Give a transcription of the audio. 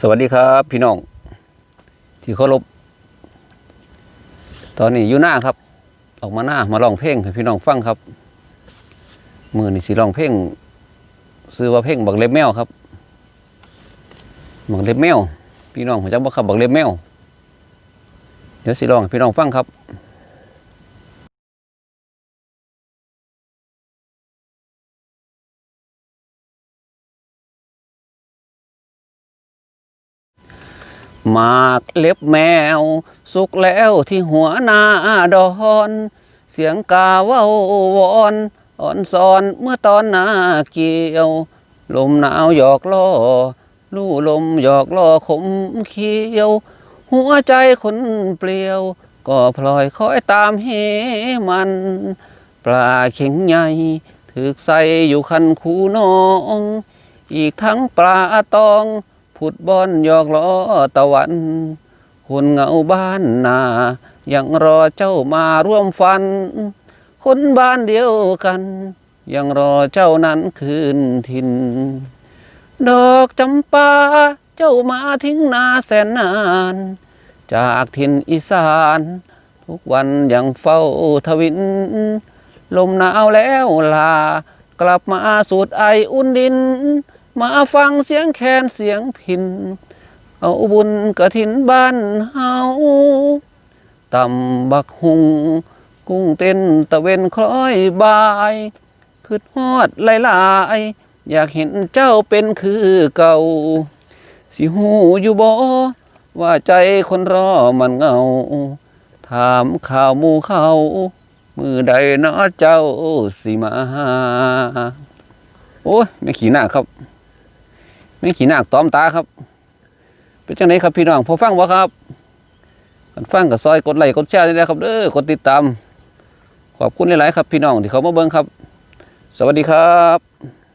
สวัสดีครับ พี่น้อง ที่เคารพตอนนี้อยู่หน้าครับ ออกมาหน้ามาลองเพลงให้พี่น้องฟังครับ มือนี่สิลองเพลงซื้อว่าเพลงบักเล็บแมวครับบักเล็บแมว พี่น้องผมจำว่าครับบักเล็บแมว เดี๋ยวสิลองให้พี่น้องฟังครับ หมากเล็บแมว สุกแล้วที่หัวหนาดอน เสียงกาว่าวอนอ่อนซอนเมื่อตอนหน้าเกี่ยว ลมหนาวหยอกล้อลู่ลมหยอกล้อขมเขียว หัวใจคนเปลี่ยว ก็พลอยคอยตามเฮมัน ปลาเข็งใหญ่ถึกใส่อยู่คันคูน้อง อีกทั้งปลาตอง ผุดบอนยอกล้อตะวันคนเงาบ้านนายังรอเจ้ามาร่วมฟัน คนบ้านเดียวกัน ยังรอเจ้านั้นคืนทิน ดอกจำปาเจ้ามาทิ้งนาแสนนาน จากถิ่นอีสาน ทุกวันยังเฝ้าทวิน ลมหนาวแล้วลากลับมาสูดไออุ่นดิน มาฟังเสียงแคนเสียงพิน เอาบุญกระถินบ้านเฮาตำบักหุง กุ้งเต้นตะเวนคล้อยบายคืดฮอดหลายๆอยากเห็นเจ้าเป็นคือเก่า สิหูอยู่บ่ว่าใจคนรอมันเงา ถามข่าวมูเขามือใดเนาะเจ้าสิมา โอ้ยไม่ขี่หน้าครับ ไม่ขี่หนักตอมตาครับ เป็นจังไหนครับพี่น้องพอฟังวะครับกันฟังกับซอยกดไลค์กดแชร์นี่นะครับเด้อกดติดตาม ขอบคุณหลายๆครับพี่น้องที่เขามาเบิ่งครับ สวัสดีครับ